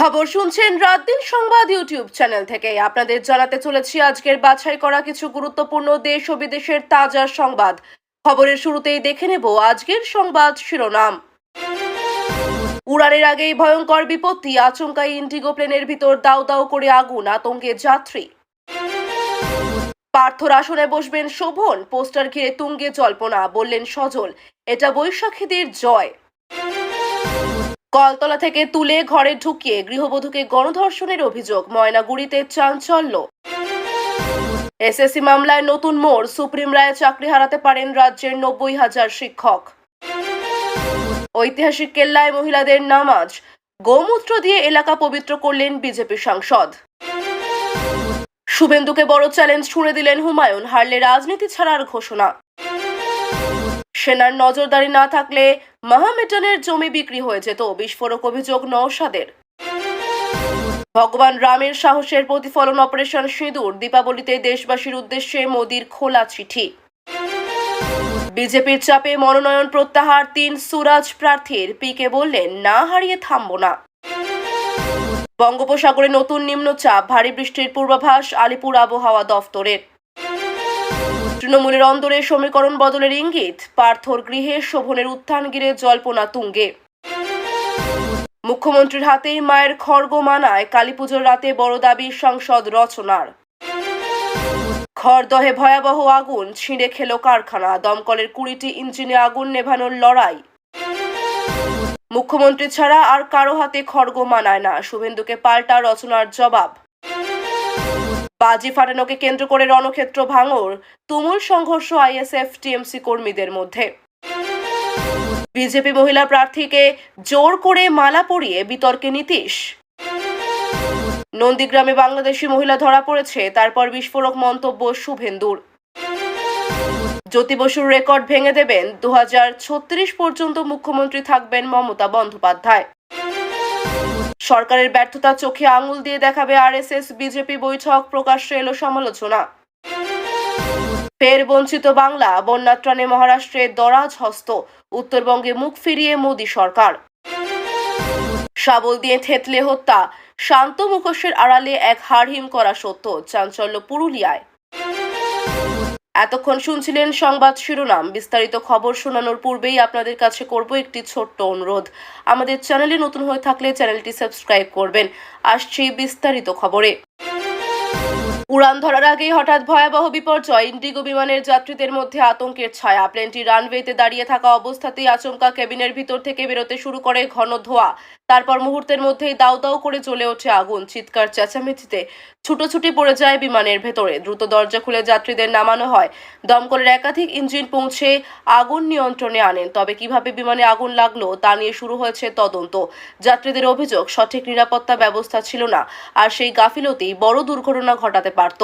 খবর শুনছেন রাত দিন সংবাদ ইউটিউব চ্যানেল থেকে। আপনাদের জানাতে চলেছি আজকের বাছাই করা কিছু গুরুত্বপূর্ণ দেশ ও বিদেশের তাজা সংবাদ। খবরের শুরুতেই দেখে নেব আজকের সংবাদ শিরোনাম। উড়ানের আগেই ভয়ঙ্কর বিপত্তি, আচমকাই ইন্ডিগো প্লেনের ভিতর দাউ দাউ করে আগুন, আতঙ্কে যাত্রী। পার্থর আসনে বসবেন শোভন, পোস্টার ঘিরে তুঙ্গে জল্পনা, বললেন সজল, এটা বৈশাখীদের জয়। কলতলা থেকে তুলে ঘরে ঢুকিয়ে গৃহবধূকে গণধর্ষণের অভিযোগ, ময়নাগুড়িতে চাঞ্চল্য। এসএসসি মামলায় নতুন মোড়, সুপ্রিম রায়ে চাকরি হারাতে পারেন রাজ্যের নব্বই হাজার শিক্ষক। ঐতিহাসিক কেল্লায় মহিলাদের নামাজ, গোমূত্র দিয়ে এলাকা পবিত্র করলেন বিজেপি সাংসদ। শুভেন্দুকে বড় চ্যালেঞ্জ ছুঁড়ে দিলেন হুমায়ুন, হারলে রাজনীতি ছাড়ার ঘোষণা। সেনার নজরদারি না থাকলে মাহমেটানের জমি বিক্রি হয়ে যেত, বিস্ফোরক অভিযোগ নওশাদের। ভগবান রামের সাহসের প্রতিফলন অপারেশন সিঁদুর, দীপাবলিতে দেশবাসীর উদ্দেশ্যে মোদির খোলা চিঠি। বিজেপির চাপে মনোনয়ন প্রত্যাহার তিন সুরাজ প্রার্থীর, পিকে বললেন, না হারিয়ে থামব না। বঙ্গোপসাগরে নতুন নিম্নচাপ, ভারী বৃষ্টির পূর্বাভাস, আলিপুর আবহাওয়া দফতরের। তৃণমূলের অন্দরে সমীকরণ বদলের ইঙ্গিত, পার্থর গৃহে শোভনের উত্থান গিরে জল্পনা তুঙ্গে। মুখ্যমন্ত্রীর হাতেই মায়ের খড়গ মানায় কালীপুজোর রাতে বড় দাবি সংসদ রচনার। খড়দহে ভয়াবহ আগুন, ছিঁড়ে খেল কারখানা, দমকলের কুড়িটি ইঞ্জিনে আগুন নেভানোর লড়াই। মুখ্যমন্ত্রী ছাড়া আর কারও হাতে খড়গ মানায় না, শুভেন্দুকে পাল্টা রচনার জবাব। বাজি ফাটানোকে কেন্দ্র করে রণক্ষেত্র ভাঙর তুমুল সংঘর্ষ আইএসএফ টিএমসি কর্মীদের মধ্যে। বিজেপি মহিলা প্রার্থীকে জোর করে মালা পরিয়ে বিতর্কে নীতিশ। নন্দীগ্রামে বাংলাদেশি মহিলা ধরা পড়েছে, তারপর বিস্ফোরক মন্তব্য শুভেন্দুর। জ্যোতি বসুর রেকর্ড ভেঙে দেবেন দু হাজার ছত্রিশ পর্যন্ত মুখ্যমন্ত্রী থাকবেন মমতা বন্দ্যোপাধ্যায়। সরকারের ব্যর্থতা চোখে আঙুল দিয়ে দেখাবে আরএসএস, বিজেপি বৈঠক, প্রকাশ্যে এলো সমালোচনা। ফের বঞ্চিত বাংলা বন্যাত্রাণে মহারাষ্ট্রে দরাজ হস্ত, উত্তরবঙ্গে মুখ ফিরিয়ে মোদী সরকার। শাবল দিয়ে থেতলে হত্যা, শান্ত মুখোশের আড়ালে এক হাড়হিম করা সত্য, চাঞ্চল্য পুরুলিয়ায়। এতক্ষণ শুনছিলেন সংবাদ শিরোনাম। বিস্তারিত খবর শোনানোর পূর্বেই আপনাদের কাছে করব একটি ছোট্ট অনুরোধ। আমাদের চ্যানেলে নতুন হয়ে থাকলে চ্যানেলটি সাবস্ক্রাইব করবেন। আসছি বিস্তারিত খবরে। উড়ান ধরার আগেই হঠাৎ ভয়াবহ বিপর্যয়। ইন্ডিগো বিমানের যাত্রীদের মধ্যে আতঙ্কের ছায়া। প্লেনটি রানওয়েতে দাঁড়িয়ে থাকা অবস্থাতেই আচমকা কেবিনের ভিতর থেকে বেরোতে শুরু করে ঘন ধোঁয়া। তারপর মুহূর্তের মধ্যেই দাউ দাউ করে জ্বলে ওঠে আগুন। চিৎকার চেঁচামেচিতে ছুটোছুটি পড়ে যায় বিমানের ভেতরে। দ্রুত দরজা খুলে যাত্রীদের নামানো হয়। দমকলের একাধিক ইঞ্জিন পৌঁছে আগুন নিয়ন্ত্রণে আনেন। তবে কীভাবে বিমানে আগুন লাগল তা নিয়ে শুরু হয়েছে তদন্ত। যাত্রীদের অভিযোগ, সঠিক নিরাপত্তা ব্যবস্থা ছিল না। আর সেই গাফিলতেই বড় দুর্ঘটনা ঘটাতে পারত।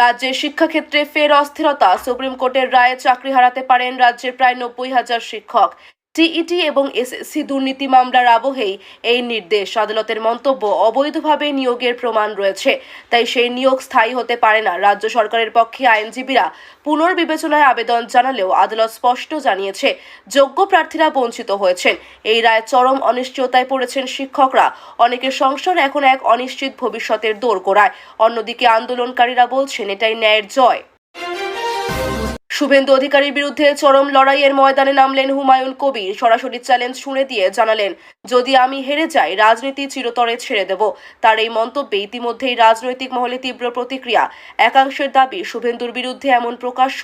রাজ্যের শিক্ষাক্ষেত্রে ফের অস্থিরতা। সুপ্রিম কোর্টের রায়ে চাকরি হারাতে পারেন রাজ্যের প্রায় নব্বই হাজার শিক্ষক। টিইটি এবং এসএসসি দুর্নীতি মামলার আবহেই এই নির্দেশ। আদালতের মন্তব্য, অবৈধভাবে নিয়োগের প্রমাণ রয়েছে, তাই সেই নিয়োগ স্থায়ী হতে পারে না। রাজ্য সরকারের পক্ষে আইনজীবীরা পুনর্বিবেচনায় আবেদন জানালেও আদালত স্পষ্ট জানিয়েছে, যোগ্য প্রার্থীরা বঞ্চিত হয়েছেন। এই রায় চরম অনিশ্চয়তায় পড়েছেন শিক্ষকরা। অনেকের সংসার এখন এক অনিশ্চিত ভবিষ্যতের দোরগোড়ায়। অন্যদিকে আন্দোলনকারীরা বলছেন, এটাই ন্যায়ের জয়। শুভেন্দু অধিকারীর বিরুদ্ধে চরম লড়াইয়ের ময়দানে নামলেন হুমায়ুন কবির। সরাসরি চ্যালেঞ্জ শুনে দিয়ে জানালেন, যদি আমি হেরে যাই, রাজনীতি চিরতরে ছেড়ে দেব। তার এই মন্তব্যে ইতিমধ্যেই রাজনৈতিক মহলে তীব্র প্রতিক্রিয়া। একাংশের দাবি, শুভেন্দুর বিরুদ্ধে এমন প্রকাশ্য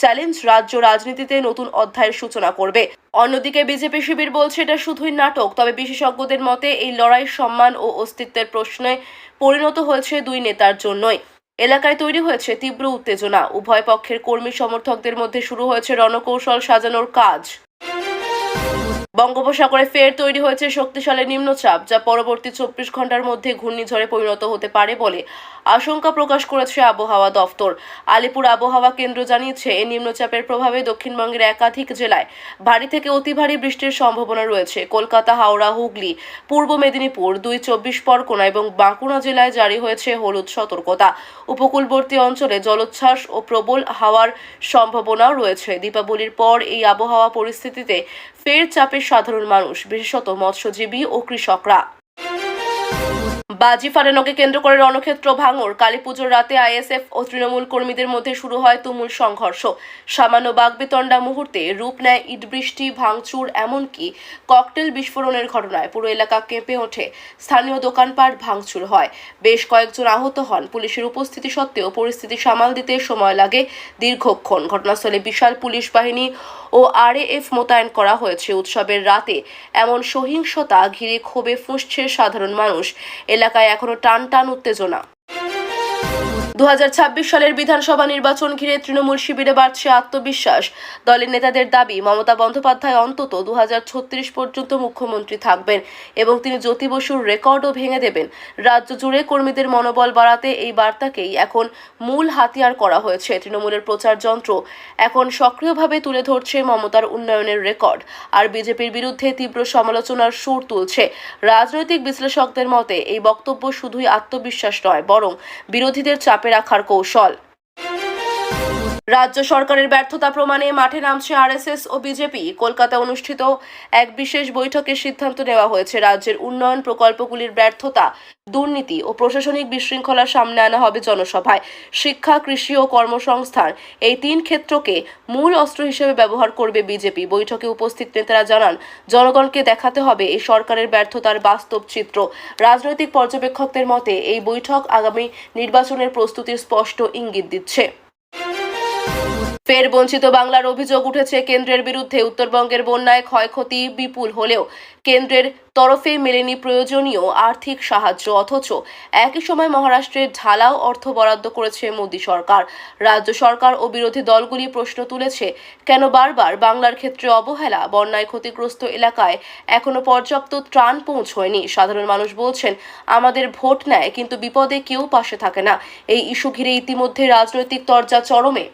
চ্যালেঞ্জ রাজ্য রাজনীতিতে নতুন অধ্যায়ের সূচনা করবে। অন্যদিকে বিজেপি শিবির বলছে, এটা শুধুই নাটক, তবে বিশেষজ্ঞদের মতে এই লড়াই সম্মান ও অস্তিত্বের প্রশ্নে পরিণত হয়েছে দুই নেতার জন্যই। এলাকায় তৈরি হয়েছে তীব্র উত্তেজনা। উভয় পক্ষের কর্মী সমর্থকদের মধ্যে শুরু হয়েছে রণকৌশল সাজানোর কাজ। বঙ্গোপসাগরে ফের তৈরি হয়েছে শক্তিশালী নিম্নচাপ, যা পরবর্তী চব্বিশ ঘণ্টার মধ্যে ঘূর্ণিঝড়ে পরিণত হতে পারে বলে আশঙ্কা প্রকাশ করেছে আবহাওয়া দফতর। আলিপুর আবহাওয়া কেন্দ্র জানিয়েছে এই নিম্নচাপের প্রভাবে দক্ষিণবঙ্গের একাধিক জেলায় ভারী থেকে অতি ভারী বৃষ্টির সম্ভাবনা রয়েছে। কলকাতা, হাওড়া, হুগলি, পূর্ব মেদিনীপুর, দুই চব্বিশ পরগনা এবং বাঁকুড়া জেলায় জারি হয়েছে হলুদ সতর্কতা। উপকূলবর্তী অঞ্চলে জলোচ্ছ্বাস ও প্রবল হাওয়ার সম্ভাবনাও রয়েছে। দীপাবলির পর এই আবহাওয়া পরিস্থিতিতে ফের চাপে সাধারণ মানুষ বিশেষত মৎস্যজীবী ও কৃষকরা। বাজি ফাটানোকে কেন্দ্র করে রণক্ষেত্র ভাঙর। কালী পুজোর রাতে আইএসএফ ও তৃণমূল কর্মীদের মধ্যে শুরু হয় তুমুল সংঘর্ষ। সামান্য বাগবিতণ্ডা মুহূর্তে রূপ নেয় ইটবৃষ্টি, ভাঙচুর, এমনকি ককটেল বিস্ফোরণের ঘটনায়। পুরো এলাকা কেঁপে ওঠে। স্থানীয় দোকানপাট ভাঙচুর হয়। বেশ কয়েকজন আহত হন। পুলিশের উপস্থিতি সত্ত্বেও পরিস্থিতি সামাল দিতে সময় লাগে দীর্ঘক্ষণ। ঘটনাস্থলে বিশাল পুলিশ বাহিনী ও আরএএফ মোতায়েন করা হয়েছে। উৎসবের রাতে এমন সহিংসতা ঘিরে ক্ষোভে ফুঁসছে সাধারণ মানুষ। এলাকায় এখনও টান টান উত্তেজনা। দু হাজার ছাব্বিশ সালের বিধানসভা নির্বাচন ঘিরে তৃণমূল শিবিরে বাড়ছে আত্মবিশ্বাস। দলের নেতাদের দাবি, মমতা বন্দ্যোপাধ্যায় অন্তত দু পর্যন্ত মুখ্যমন্ত্রী থাকবেন এবং তিনি জ্যোতি বসুর রেকর্ডও ভেঙে দেবেন। রাজ্য জুড়ে কর্মীদের মনোবল বাড়াতে এই বার্তাকেই এখন মূল হাতিয়ার করা হয়েছে। তৃণমূলের প্রচার যন্ত্র এখন সক্রিয়ভাবে তুলে ধরছে মমতার উন্নয়নের রেকর্ড। আর বিজেপির বিরুদ্ধে তীব্র সমালোচনার সুর তুলছে। রাজনৈতিক বিশ্লেষকদের মতে, এই বক্তব্য শুধুই আত্মবিশ্বাস নয়, বরং বিরোধীদের চাপে রাখার কৌশল। রাজ্য সরকারের ব্যর্থতা প্রমাণে মাঠে নামছে আরএসএস ও বিজেপি। কলকাতায় অনুষ্ঠিত এক বিশেষ বৈঠকে সিদ্ধান্ত নেওয়া হয়েছে। রাজ্যের উন্নয়ন প্রকল্পগুলির ব্যর্থতা, দুর্নীতি ও প্রশাসনিক বিশৃঙ্খলার সামনে আনা হবে জনসভায়। শিক্ষা, কৃষি ও কর্মসংস্থান এই তিন ক্ষেত্রকে মূল অস্ত্র হিসেবে ব্যবহার করবে বিজেপি। বৈঠকে উপস্থিত নেতারা জানান, জনগণকে দেখাতে হবে এই সরকারের ব্যর্থতার বাস্তব চিত্র। রাজনৈতিক পর্যবেক্ষকদের মতে, এই বৈঠক আগামী নির্বাচনের প্রস্তুতির স্পষ্ট ইঙ্গিত দিচ্ছে। ফের বঞ্চিত বাংলার অভিযোগ উঠেছে কেন্দ্রের বিরুদ্ধে। উত্তরবঙ্গের বন্যায় ক্ষয়ক্ষতি বিপুল হলেও কেন্দ্রের তরফে মেলেনি প্রয়োজনীয় আর্থিক সাহায্য। অথচ একই সময় মহারাষ্ট্রের ঢালাও অর্থ বরাদ্দ করেছে মোদী সরকার। রাজ্য সরকার ও বিরোধী দলগুলি প্রশ্ন তুলেছে, কেন বারবার বাংলার ক্ষেত্রে অবহেলা? বন্যায় ক্ষতিগ্রস্ত এলাকায় এখনও পর্যাপ্ত ত্রাণ পৌঁছয়নি। সাধারণ মানুষ বলছেন, আমাদের ভোট নেয়, কিন্তু বিপদে কেউ পাশে থাকে না। এই ইস্যু ঘিরে ইতিমধ্যে রাজনৈতিক তরজা চরমে।